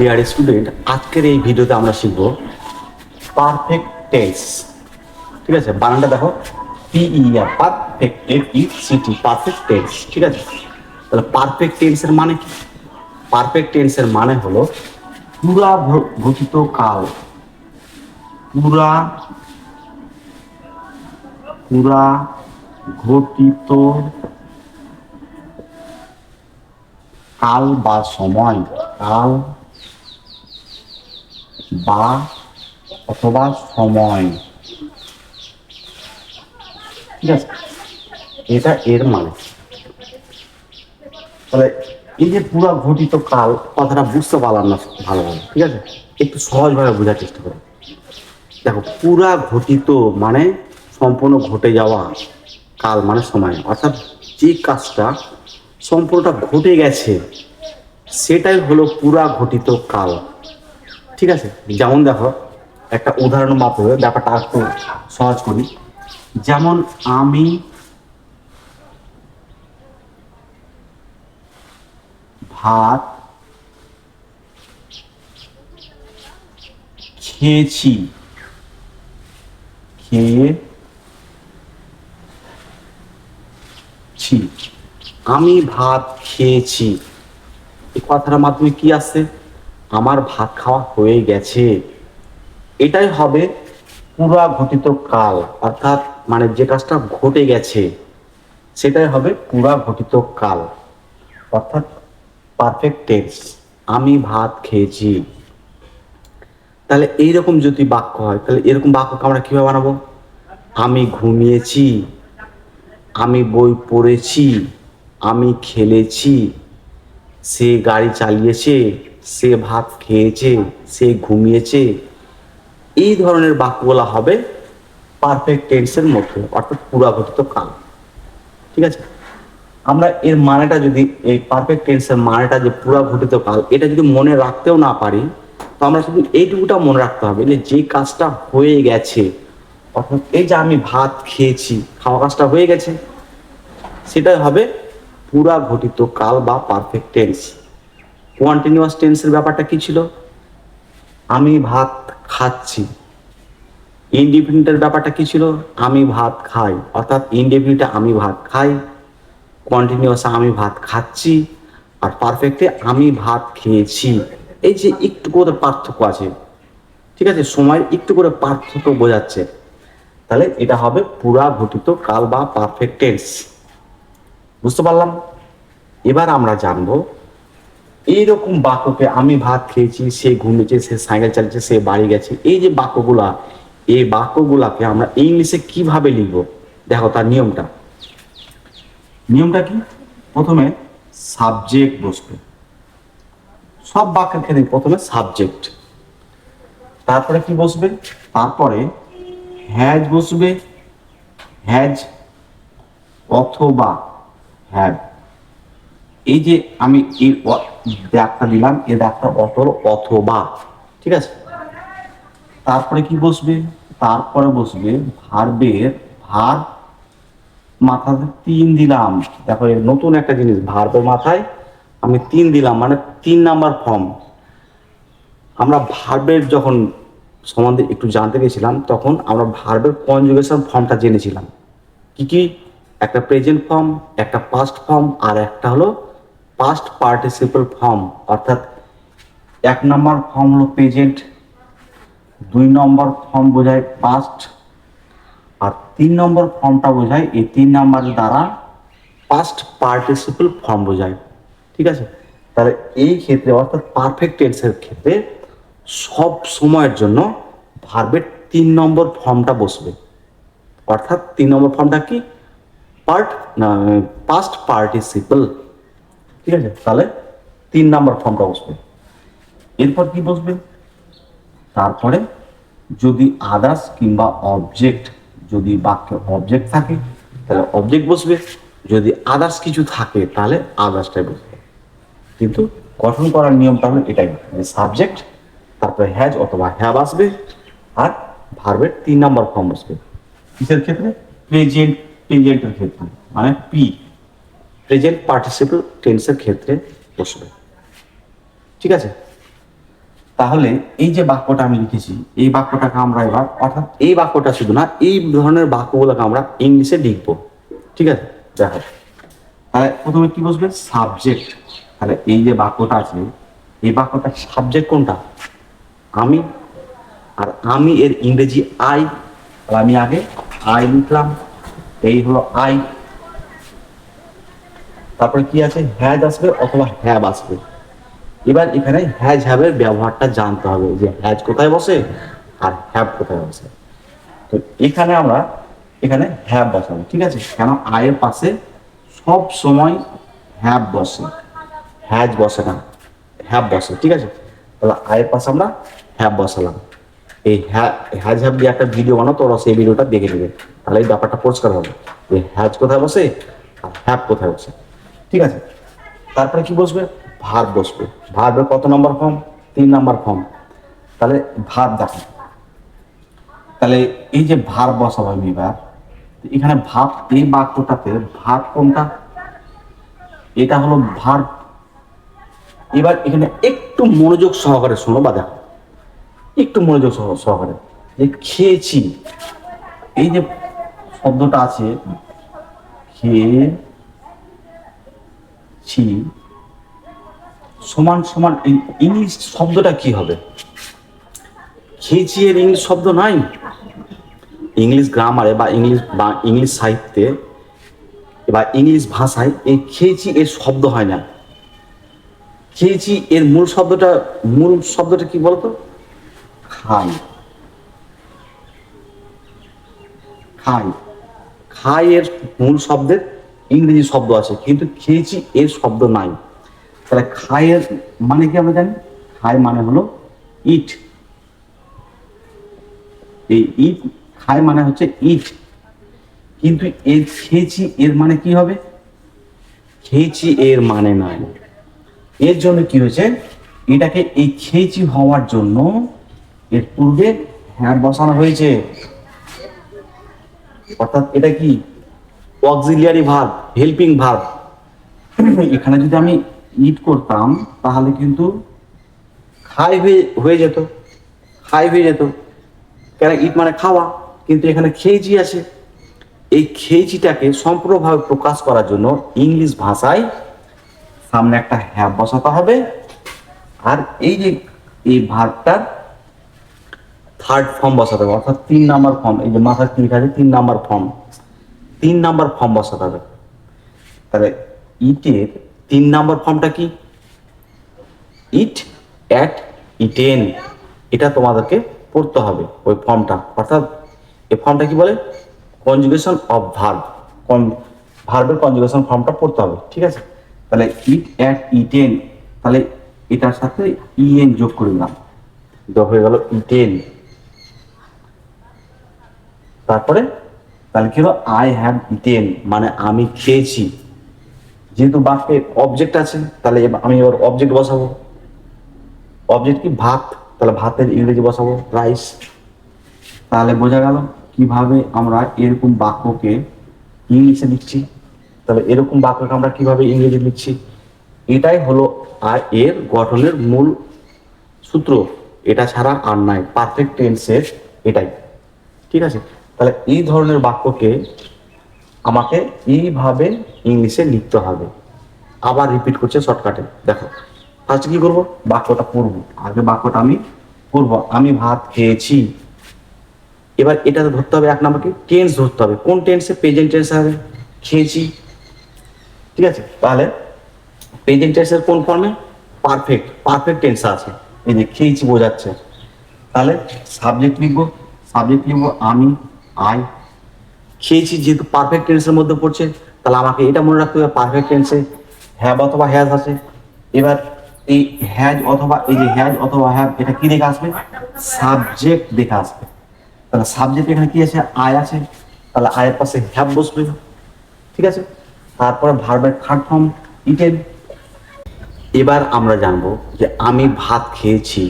Dear student আজকের এই ভিডিওতে আমরা শিখব পারফেক্ট টেন্স ঠিক আছে? বানানটা দেখো। PER perfect F E CT perfect tense ঠিক আছে? তাহলে পারফেক্ট টেন্সের মানে কি? পারফেক্ট টেন্সের মানে হলো পুরা ভ- ঘটিত কাল। পুরা পুরা ঘটিত কাল বা সময়। কাল বা অথবা সময়। ঠিক আছে এটা এর মানে। তাহলে এই যে পুরো ঘটিত কাল, কথাটা বুঝতে পারলাম না ভালোভাবে, ঠিক আছে? একটু সহজভাবে বোঝার চেষ্টা করো। দেখো, পুরা ঘটিত মানে সম্পূর্ণ ঘটে যাওয়া কাল মানে সময়। অর্থাৎ যে কাজটা সম্পূর্ণটা ঘটে গেছে, সেটাই হলো পুরা ঘটিত কাল। ঠিক আছে? যেমন দেখো, একটা উদাহরণ মাধ্যমে ব্যাপারটা একটু সহজ করি। যেমন আমি ভাত খেয়েছি। খেয়েছি। আমি ভাত খেয়েছি। এই কথাটার মাধ্যমে কি আসছে? আমার ভাত খাওয়া হয়ে গেছে। এটাই হবে পুরা ঘটিত কাল, অর্থাৎ মানে যে কাজটা ঘটে গেছে, সেটাই হবে পুরা ঘটিত কাল, অর্থাৎ পারফেক্ট টেন্স আমি ভাত খেয়েছি। তাহলে এইরকম যদি বাক্য হয়, তাহলে এরকম বাক্যকে আমরা কীভাবে বানাবো? আমি ঘুমিয়েছি, আমি বই পড়েছি, আমি খেলেছি, সে গাড়ি চালিয়েছে সে ভাত খেয়েছে, সে ঘুমিয়েছে, এই ধরনের বাক্যগুলো হবে পারফেক্ট টেন্সের মধ্যে, অর্থাৎ পুরাগঠিত কাল। ঠিক আছে? আমরা এর মানেটা যদি, এই পারফেক্ট টেন্সের মানেটা যে পুরা ঘটিত কাল, এটা যদি মনে রাখতেও না পারি, তো আমরা শুধু এইটুকুটা মনে রাখতে হবে যে যে কাজটা হয়ে গেছে, অর্থাৎ এই যে আমি ভাত খেয়েছি, খাওয়া কাজটা হয়ে গেছে, সেটাই হবে পুরা ঘটিত কাল বা পারফেক্ট টেন্স কন্টিনিউয়াস টেন্সের ব্যাপারটা কি ছিল? আমি ভাত খাচ্ছি। ইনডিফিনিটের ব্যাপারটা কি ছিল? আমি ভাত খাই। অর্থাৎ ইনডিফিনিটে আমি ভাত খাই কন্টিনিউয়াস আমি ভাত খাচ্ছি, আর পারফেক্টে আমি ভাত খেয়েছি। এই যে একটু করে পার্থক্য আছে, ঠিক আছে? সময়ের একটু করে পার্থক্য বোঝাচ্ছে। তাহলে এটা হবে পুরা ঘটিত কাল বা পারফেক্ট টেন্স বুঝতে পারলাম? এবার আমরা জানব এইরকম বাক্যকে আমি ভাত খেয়েছি, সে ঘুমিয়েছে সে সাইকেল চালিয়েছে সে বাড়ি গেছে। এই যে বাক্যগুলা, এই বাক্যগুলাকে আমরা ইংলিশে কীভাবে লিখব? দেখো তার নিয়মটা। নিয়মটা কি? প্রথমে সাবজেক্ট বসবে। সব বাক্যের ক্ষেত্রে প্রথমে সাবজেক্ট তারপরে কি বসবে? তারপরে হ্যাজ বসবে হ্যাজ অথবা হ্যাভ এই যে আমি এই দাগটা দিলাম, এই দাগটা অতর অথবা, ঠিক আছে? তারপরে কি বসবে? তারপরে বসবে ভার্বের ভার মাথাতে তিন দিলাম। দেখো নতুন একটা জিনিস, ভার্বের মাথায় আমি তিন দিলাম মানে তিন নাম্বার ফর্ম। আমরা ভার্বের যখন সম্বন্ধে একটু জানতে গেছিলাম, তখন আমরা ভার্বের কনজুগেশন ফর্মটা জেনেছিলাম। কি কি? একটা প্রেজেন্ট ফর্ম, একটা পাস্ট ফর্ম, আর একটা হলো পাস্ট পার্টিসিপল ফর্ম অর্থাৎ এক নম্বর ফর্ম হলো প্রেজেন্ট দুই নম্বর ফর্ম বোঝায় পাস্ট আর তিন নম্বর ফর্মটা বোঝায় এই তিন নম্বরের দ্বারা পাস্ট পার্টিসিপল ফর্ম বোঝায়। ঠিক আছে? তাহলে এই ক্ষেত্রে, অর্থাৎ পারফেক্ট টেন্সের ক্ষেত্রে সব সময়ের জন্য ভার্বের তিন নম্বর ফর্মটা বসবে। অর্থাৎ তিন নম্বর ফর্মটা কি? পার্ট পাস্ট পার্টিসিপল ঠিক আছে? তাহলে তিন নম্বর ফর্মটা বসবে। এরপর কি বসবে? তারপরে যদি আদার্স কিংবা অবজেক্ট যদি বাক্যে অবজেক্ট থাকে, তাহলে অবজেক্ট বসবে। যদি আদার্স কিছু থাকে, তাহলে আদার্সটাই বসবে। কিন্তু গঠন করার নিয়মটা হলো এটাই, যে সাবজেক্ট তারপরে হ্যাজ অথবা হ্যাভ আসবে, আর ভার্বের তিন নম্বর ফর্ম বসবে। কিসের ক্ষেত্রে? প্রেজেন্ট প্রেজেন্টের ক্ষেত্রে। মানে পি প্রেজেন্ট পার্টিসিপল টেন্সের ক্ষেত্রে বসবে। ঠিক আছে? তাহলে এই যে বাক্যটা আমি লিখেছি, এই বাক্যটাকে আমরা এবার, অর্থাৎ এই বাক্যটা শুধু না, এই ধরনের বাক্যগুলোকে আমরা ইংলিশে লিখব। ঠিক আছে? দেখো তাহলে প্রথমে কি বসবে? সাবজেক্ট। তাহলে এই যে বাক্যটা আছে, এই বাক্যটার সাবজেক্ট কোনটা? আমি। আর আমি এর ইংরেজি আই। তাহলে আমি আগে আই লিখলাম। এই হলো আই। তারপরে কি আছে? হ্যাজ আসবে অথবা হ্যাব আসবে। এবার এখানে হ্যাজ হ্যাবের ব্যবহারটা জানতে হবে যে হ্যাজ কোথায় বসে আর হ্যাব কোথায় বসে। তো এখানে আমরা এখানে হ্যাব বসাবো, ঠিক আছে? কেন? আয়ের পাশে সব সময় হ্যাব বসে। হ্যাজ বসে না হ্যাব বসে, ঠিক আছে? তাহলে আয়ের পাশে আমরা হ্যাব বসালাম। এই হ্যা- হ্যাজ হ্যাব দিয়ে একটা ভিডিও বানাও তোরা সেই ভিডিওটা দেখে নেবে। তাহলে এই ব্যাপারটা পরিষ্কার হবে যে হ্যাজ কোথায় বসে আর হ্যাব কোথায় বসে। ঠিক আছে? তারপরে কি বসবে? ভার বসবে। ভার্বের কত নম্বর ফর্ম তিন নম্বর ফর্ম তাহলে ভার দেখো। তাহলে এই যে ভার বসাবো আমি এবার এখানে ভাব এই বাক্যটাতে ভাব কোনটা? এটা হলো ভার এবার এখানে একটু মনোযোগ সহকারে শোনো বা দেখো। একটু মনোযোগ সহ- সহকারে। যে খেয়েছি। এই যে শব্দটা আছে খেয়েছি সমান সমান ইংলিশ শব্দটা কি হবে? খেয়েছি এর ইংলিশ শব্দ নাই? ইংলিশ গ্রামারে বা ইংলিশ বা ইংলিশ সাহিত্যে বা ইংলিশ ভাষায় এই খেয়েছি এর শব্দ হয় না। খেয়েছি এর মূল শব্দটা মূল শব্দটা কি বলতো? খাই। খাই। খাই এর মূল শব্দের ইংরেজি শব্দ আছে, কিন্তু খেয়েছি এর শব্দ নাই। তাহলে খায়ের মানে কি আমরা জানি? খাই মানে হলো ইট এই ইট খাই মানে হচ্ছে ইট কিন্তু এর খেয়েছি এর মানে কি হবে? খেয়েছি এর মানে নাই। এর জন্য কি হয়েছে? এটাকে এই খেয়েছি হওয়ার জন্য এর পূর্বে হ্যাঁ বসানো হয়েছে। অর্থাৎ এটা কি? অক্সিলিয়ারি ভার্ব হেল্পিং ভার্ব এখানে যদি আমি ইট করতাম তাহলে কিন্তু খাই হয়ে হয়ে যেত। খাই হয়ে যেত। কেন ইট মানে খাওয়া? কিন্তু এখানে খেয়েছি আছে। এই খেয়েছিটাকে সম্পূর্ণভাবে প্রকাশ করার জন্য ইংলিশ ভাষায় সামনে একটা হ্যাপ বসাতে হবে। আর এই যে এই ভার্বটার থার্ড ফর্ম বসাতে হবে অর্থাৎ তিন নাম্বার ফর্ম এই যে মাথার তিন আছে তিন নাম্বার ফর্ম তিন নাম্বার ফর্ম বসাতে হবে। তাহলে ইটের তিন নাম্বার ফর্মটা কি? ইট অ্যাট ইটেন এটা তোমাদেরকে পড়তে হবে ওই ফর্মটা অর্থাৎ এই ফর্মটা কি বলে? কনজুগেশন অফ ভার্ব ভার্বের কনজুগেশন ফর্মটা পড়তে হবে, ঠিক আছে? তাহলে ইট অ্যাট ইটেন তাহলে এটার সাথে ইএন যোগ করে দিলাম। হয়ে গেল ইটেন তারপরে তাহলে কি হলো? আই হ্যাভ ইটেন মানে আমি খেয়েছি। যেহেতু বাক্যে অবজেক্ট আছে, তাহলে আমি এবার অবজেক্ট বসাবো। অবজেক্ট কি? ভাত। তাহলে ভাতের ইংরেজি বসাবো রাইস তাহলে বোঝা গেল কীভাবে আমরা এরকম বাক্যকে ইংলিশে লিখছি। তাহলে এরকম বাক্যকে আমরা কীভাবে ইংরেজি লিখছি? এটাই হলো আর এর গঠনের মূল সূত্র। এটা ছাড়া আর নাই। পারফেক্ট টেন্সের এটাই। ঠিক আছে? তাহলে এই ধরনের বাক্যকে আমাকে এইভাবে ইংলিশে লিখতে হবে। আবার রিপিট করছে শর্টকাটে দেখো ফার্স্ট কি করব? বাক্যটা পড়ব। আগে বাক্যটা আমি পড়ব। আমি ভাত খেয়েছি। এবার এটাতে ধরতে হবে এক নম্বরকে টেন্স ধরতে হবে। কোন টেন্সে প্রেজেন্ট টেন্স হবে। খেয়েছি। ঠিক আছে? তাহলে প্রেজেন্ট টেন্সের কোন ফর্মে পারফেক্ট পারফেক্ট টেন্স আছে। এই যে খেয়েছি বোঝাচ্ছে। তাহলে সাবজেক্ট লিখব। সাবজেক্ট লিখব আমি আই খেয়েছি যেহেতু পারফেক্ট টেন্সের মধ্যে পড়ছে, তাহলে আমাকে এটা মনে রাখতে হবে পারফেক্ট টেন্সে হ্যাভ অথবা হ্যাজ আছে। এবার এই হ্যাজ অথবা এই যে হ্যাজ অথবা হ্যাভ এটা কি দেখে আসবে? সাবজেক্ট দেখে আসবে। তাহলে সাবজেক্ট এখানে কি আছে? আয় আছে। তাহলে আয়ের পাশে হ্যাভ বসবে। ঠিক আছে? তারপরে ভার্বের থার্ড ফর্ম ইটেন এবার আমরা জানব যে আমি ভাত খেয়েছি।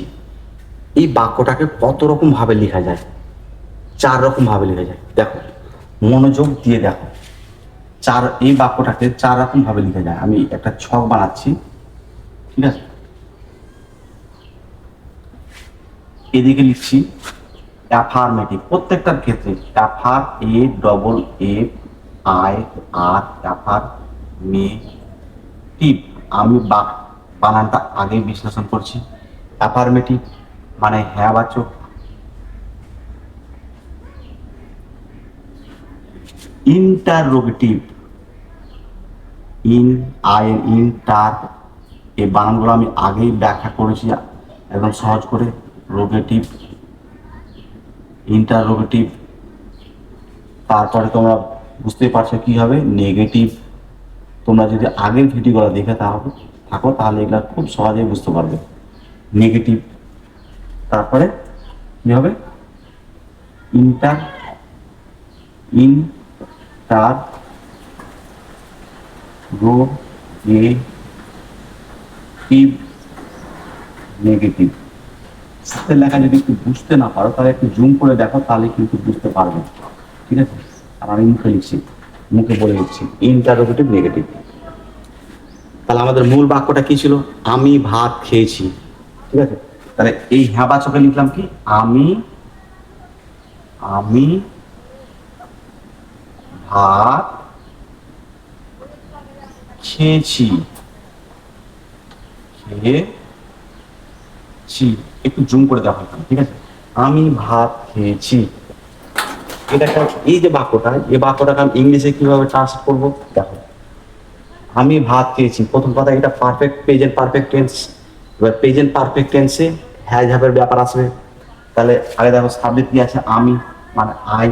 এই বাক্যটাকে কত রকম ভাবে লেখা যায়? চার রকম ভাবে লেখা যায়। দেখো, মনোযোগ দিয়ে দেখো। চার, এই বাক্যটাকে চার রকম ভাবে লেখা যায়। আমি একটা ছক বানাচ্ছি, ঠিক আছে? এদিকে লিখছি অ্যাফার্মেটিভ প্রত্যেকটার ক্ষেত্রে afar A double F I R affirmative আমি বানানটা আগে বিশ্লেষণ করছি। অ্যাফার্মেটিভ মানে হ্যাঁ বাচক ইন্টারোগেটিভ ইন আই ইন্টার এই বানানগুলো আমি আগেই ব্যাখ্যা করেছি, একদম সহজ করে। রোগেটিভ ইন্টারোগেটিভ তারপরে তোমরা বুঝতেই পারছ কি হবে? নেগেটিভ। তোমরা যদি আগের ভিডিওগুলো দেখে তাহলে থাকো, তাহলে এগুলো খুব সহজেই বুঝতে পারবে। নেগেটিভ। তারপরে কি হবে? Inter, interrogative negative. সাথে লেখা যদি একটু বুঝতে না পারো, তাহলে একটু জুম করে দেখো, তাহলে কিন্তু বুঝতে পারবে। ঠিক আছে? আর আমি মুখে লিখছি, মুখে বলে লিখছি ইন্টারোগেটিভ নেগেটিভ তাহলে আমাদের মূল বাক্যটা কি ছিল? আমি ভাত খেয়েছি। ঠিক আছে? তাহলে এই হ্যাঁ বাচকে লিখলাম কি? আমি আমি ভাত খেয়েছি। খেয়েছি। একটু জুম করে দেখো এখানে, ঠিক আছে? আমি ভাত খেয়েছি। এটা এই যে বাক্যটা এই বাক্যটাকে আমি ইংলিশে কীভাবে ট্রান্সলেট করব? দেখো। আমি ভাত খেয়েছি। প্রথম কথা এটা পারফেক্ট প্রেজেন্ট পারফেক্ট টেন্স এবার প্রেজেন্ট পারফেক্ট টেন্সে হ্যাজ হ্যাভের ব্যাপার আসবে তাহলে আগে দেখো সাবজেক্ট কি আছে? আমি মানে আই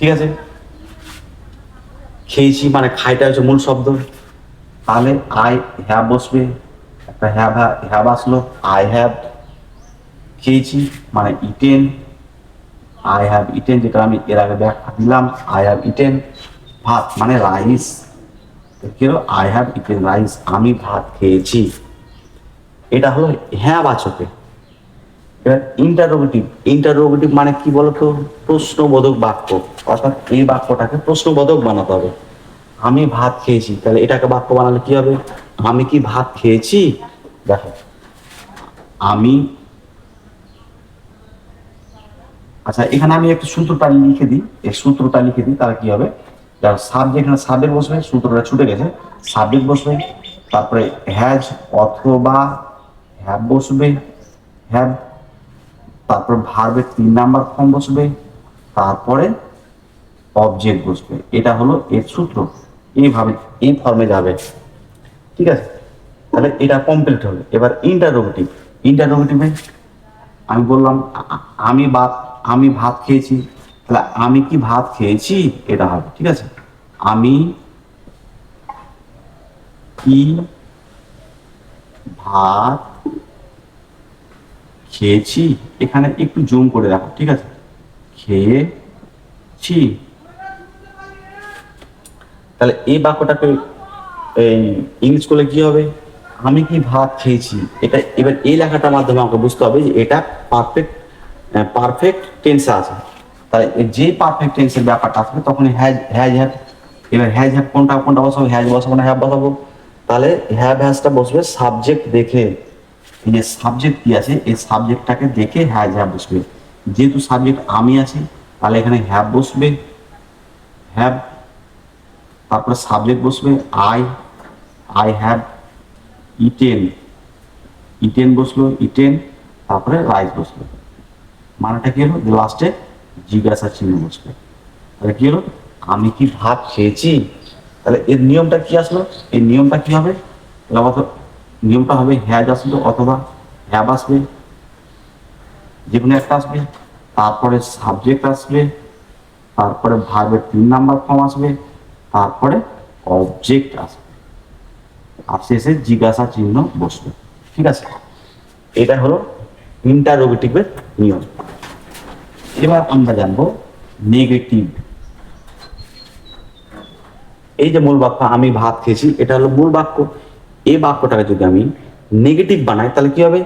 ঠিক আছে? খেয়েছি মানে খাইটা হচ্ছে মূল শব্দ। তাহলে আই হ্যাভ বসবে একটা হ্যাভ হ্যাভ আসলো আই হ্যাভ খেয়েছি মানে ইটেন আই হ্যাভ ইটেন যেটা আমি এর আগে ব্যাখ্যা দিলাম আই হ্যাভ ইটেন ভাত মানে রাইস কেন আই হ্যাভ ইটেন রাইস আমি ভাত খেয়েছি। এটা হলো হ্যাঁ বাচকে ইন্টারোগেটিভ ইন্টারোগেটিভ মানে কি বলতো? প্রশ্নবোধক বাক্য। অর্থাৎ এই বাক্যটাকে প্রশ্নবোধক বানাতে হবে। আমি ভাত খেয়েছি, তাহলে এটাকে বাক্য বানালে কি হবে? আমি কি ভাত খেয়েছি? দেখো, আমি আচ্ছা এখানে আমি একটু সূত্রটা লিখে দিই। এই সূত্রটা লিখে দিই, তাহলে কি হবে? দেখো সাবজেক্ট এখানে সাবজেক্ট বসবে, সূত্রটা ছুটে গেছে। সাবজেক্ট বসবে, তারপরে হ্যাজ অথবা হ্যাভ বসবে। হ্যাভ তারপর ভার্বের তিন নাম্বার ফর্ম বসবে, তারপরে অবজেক্ট বসবে। এটা হলো এর সূত্র। এইভাবে, এই ফর্মে যাবে। ঠিক আছে? তাহলে এটা কমপ্লিট হলো এবার ইন্টারোগেটিভ ইন্টারোগেটিভে আমি বললাম আমি ভাত আমি ভাত খেয়েছি। তাহলে আমি কি ভাত খেয়েছি? এটা হবে। ঠিক আছে? আমি কি ভাত খেয়েছি, এখানে একটু জুম করে রাখো ঠিক আছে? খেয়েছি। তাহলে এই বাক্যটাকে ইংলিশ করলে কি হবে? আমি কি ভাত খেয়েছি? এটা এবার এই লেখাটার মাধ্যমে আমাকে বুঝতে হবে যে এটা পারফেক্ট পারফেক্ট টেন্সে আছে। এই যে পারফেক্ট টেন্সের ব্যাপারটা আসবে তখন হ্যাজ হ্যাজ হ্যাভ এবার হ্যাজ হ্যাভ কোনটা কোনটা বসাবো? হ্যাজ বসাবো না হ্যাভ বসাবো? তাহলে হ্যাভ হ্যাজটা বসবে সাবজেক্ট দেখে। এই যে সাবজেক্ট কি আছে, এই সাবজেক্টটাকে দেখে হ্যাজ হ্যাভ বসবে। যেহেতু সাবজেক্ট আমি আছি, তাহলে এখানে হ্যাভ বসবে হ্যাভ তারপরে সাবজেক্ট বসবে I I have eaten eaten বসল ইটেন তারপরে রাইস বসল। মানেটা কি হলো? লাস্টে জিজ্ঞাসা চিহ্ন বসবে। তাহলে কি হলো? আমি কি ভাত খেয়েছি? তাহলে এর নিয়মটা কি আসলো? এই নিয়মটা কি হবে? নিয়মটা হবে হ্যাজ আসলো অথবা হ্যাভ আসবে। যে কোনো একটা আসবে, তারপরে সাবজেক্ট আসবে, তারপরে ভার্বের তিন নাম্বার ফর্ম আসবে, তারপরে অবজেক্ট আসবে। আর শেষে জিজ্ঞাসা চিহ্ন বসবে। ঠিক আছে? এটা হলো ইন্টারোগেটিভের নিয়ম। এবার আমরা জানব নেগেটিভ এই যে মূল বাক্য, আমি ভাত খেয়েছি, এটা হলো মূল বাক্য। এই বাক্যটাকে যদি আমি নেগেটিভ বানাই, তাহলে কি হবে?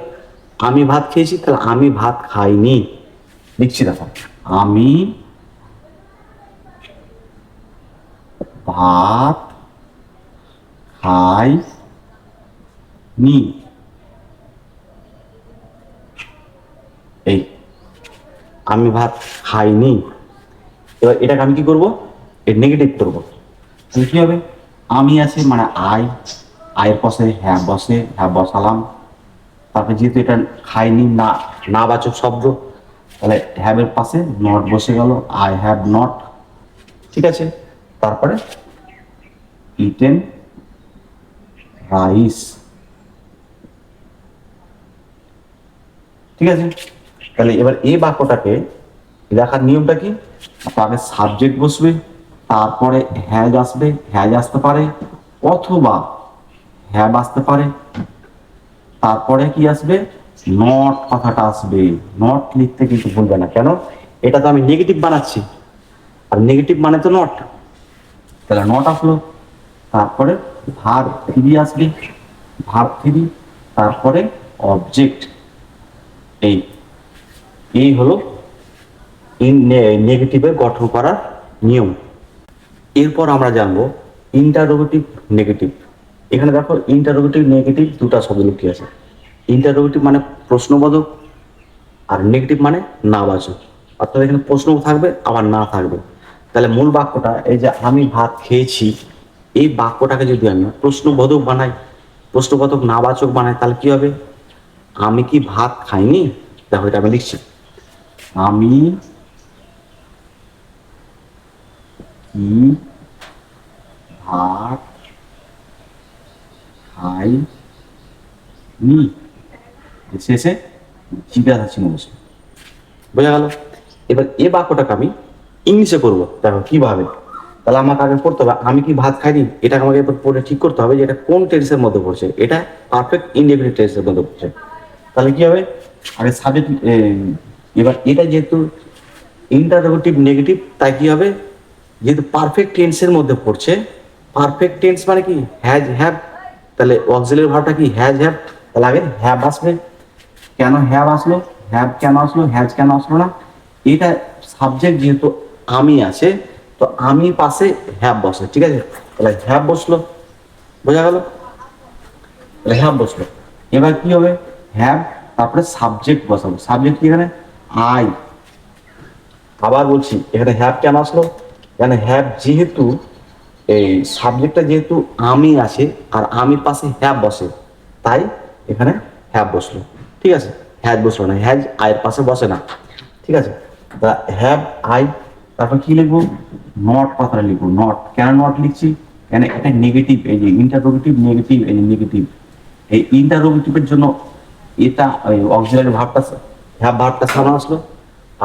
আমি ভাত খেয়েছি, তাহলে আমি ভাত খাইনি। লিখছি দেখো, আমি ভাত খাই নি এই, আমি ভাত খাইনি। এবার এটাকে আমি কি করব? এর নেগেটিভ করব। কি হবে? আমি আছে মানে আই আয়ের পাশে হ্যাঁ বসে হ্যাঁ বসালাম। তারপরে যেহেতু এটা খাইনি, না না বাচক শব্দ, তাহলে হ্যাভের পাশে নট বসে গেল আই হ্যাভ নট ঠিক আছে? তারপরে ইটেন রাইস ঠিক আছে? তাহলে এবার এই বাক্যটাকে লেখার নিয়মটা কি? আগে সাবজেক্ট বসবে, তারপরে হ্যাজ আসবে হ্যাজ আসতে পারে, অথবা হ্যাভ আসতে পারে। তারপরে কি আসবে? নট কথাটা আসবে। নট লিখতে কিন্তু ভুলবে না। কেন? এটা তো আমি নেগেটিভ বানাচ্ছি। আর নেগেটিভ মানে তো নট। তাহলে নট আসলো। তারপরে ভার থ্রি আসবে। ভার থ্রি তারপরে অবজেক্ট এই এই হলো ইন নেগেটিভের গঠন করার নিয়ম। এরপর আমরা জানব ইন্টারোগেটিভ নেগেটিভ এখানে দেখো ইন্টারোগেটিভ নেগেটিভ দুটা শব্দ লুকিয়ে আছে? ইন্টারোগেটিভ মানে প্রশ্নবোধক আর নেগেটিভ মানে না বাচক অর্থাৎ এখানে প্রশ্ন থাকবে, আবার না থাকবে। তাহলে মূল বাক্যটা, এই যে আমি ভাত খেয়েছি, এই বাক্যটাকে যদি আমি প্রশ্নবোধক বানাই, প্রশ্নবোধক না বাচক বানাই, তাহলে কি হবে? আমি কি ভাত খাইনি? দেখো এটা আমি লিখছি। আমি ভাত খাই নি শেষে জিজ্ঞাসা বসে। বোঝা গেল? এবার এ বাক্যটাকে আমি ইংলিশে করব দেখো কীভাবে তাহলে আমাকে আগে করতে হবে। আমি কি ভাত খাইনি? এটাকে আমাকে এবার পরে ঠিক করতে হবে যে এটা কোন টেন্সের মধ্যে পড়ছে। এটা পারফেক্ট ইনডেফিনিট টেন্সের মধ্যে পড়ছে। তাহলে কি হবে? আগে সাবজেক্ট এবার এটা যেহেতু ইন্টারোগেটিভ নেগেটিভ তাই কি হবে? যেহেতু পারফেক্ট টেন্সের মধ্যে পড়ছে পারফেক্ট টেন্স মানে কি? হ্যাজ হ্যাভ তাহলে অক্সিলারি ভার্বটা কি হ্যাজ হ্যাভ তাহলে আগে হ্যাভ আসবে। কেন হ্যাভ আসলো? হ্যাভ কেন আসলো? হ্যাজ কেন আসলো না? এটা সাবজেক্ট যেহেতু আমি আছে, তো আমি পাশে হ্যাভ বসে, ঠিক আছে? তাহলে হ্যাভ বসল। বোঝা গেল? তাহলে হ্যাভ বসল। এবার কি হবে? হ্যাভ তারপরে সাবজেক্ট বসাবো। সাবজেক্ট কি এখানে? আই আবার বলছি, এখানে হ্যাভ কেন আসলো? এখানে হ্যাভ যেহেতু এই সাবজেক্টটা যেহেতু আমি আছে আর আমির পাশে হ্যাভ বসে, তাই এখানে হ্যাভ বসল। ঠিক আছে? হ্যাজ বসল না। হ্যাজ আয়ের পাশে বসে না। ঠিক আছে? তা হ্যাভ আই তারপর কি লিখব? নট কথাটা লিখব। নট কেন নট লিখছি? কেন এটা নেগেটিভ এই যে ইন্টারোগেটিভ নেগেটিভ এই যে নেগেটিভ এই ইন্টারোগেটিভের জন্য এটা অক্সিলারি ভাবটা হ্যাভ ভাবটা সামনে আসলো।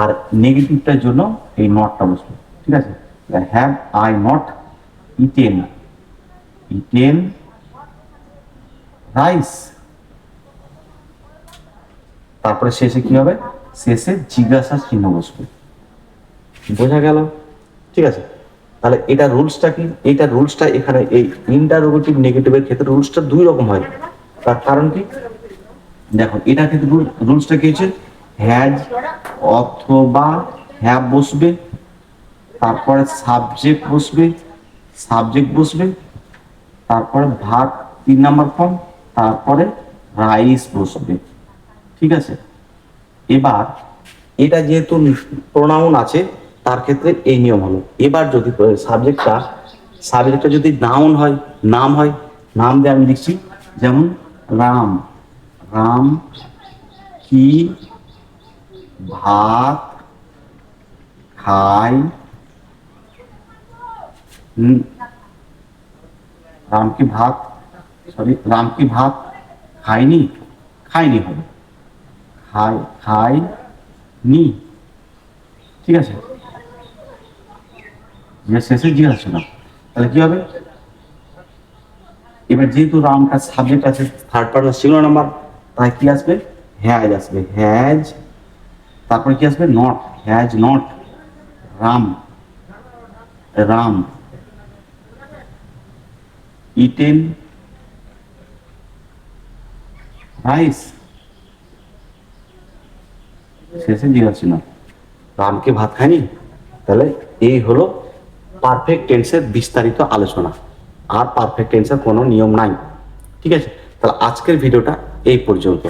আর নেগেটিভটার জন্য এই নটটা বসল। ঠিক আছে? Have I not eaten eaten, rice. তারপরে শেষে কি হবে? শেষে জিজ্ঞাসা চিহ্ন বসবে। বোঝা গেল? ঠিক আছে। তাহলে এটা রুলসটা কি? এটা রুলসটা এখানে এই ইন্টারোগেটিভ নেগেটিভের ক্ষেত্রে রুলসটা দুই রকম হয়। তার কারণ কি? দেখো এটার ক্ষেত্রে রুলসটা কি হচ্ছে হ্যাজ অথবা হ্যাভ বসবে, তারপরে সাবজেক্ট বসবে সাবজেক্ট বসবে তারপরে ভাগ তিন নাম্বার ফর্ম তারপরে রাইস বসবে। ঠিক আছে? এবার এটা যেহেতু প্রোনাউন আছে তার ক্ষেত্রে এই নিয়ম হলো। এবার যদি সাবজেক্টটা সাবজেক্টটা যদি নাউন হয় নাম হয় নাম দিয়ে আমি লিখছি যেমন রাম। রাম কি ভাত হুম, রাম কি ভাত? সরি, রাম কি ভাত? খায়নি? খায়নি হবে। খাই খাই নি ঠিক আছে। শেষে জিজ্ঞাসা ছিল তাহলে কি হবে? এবার যেহেতু রামটা সাবজেক্ট আছে থার্ড পার্সন সিঙ্গুলার নাম্বার তাই কি আসবে? হ্যাজ আসবে। হ্যাজ, তারপরে কি আসবে? Not has not Ram. Ram. Eaten rice. শেষে জিজ্ঞাসা না রামকে ভাত খায়নি? তাহলে এই হলো পারফেক্ট টেন্সের বিস্তারিত আলোচনা। আর পারফেক্ট টেন্সের কোনো নিয়ম নাই। ঠিক আছে? তাহলে আজকের ভিডিওটা এই পর্যন্ত।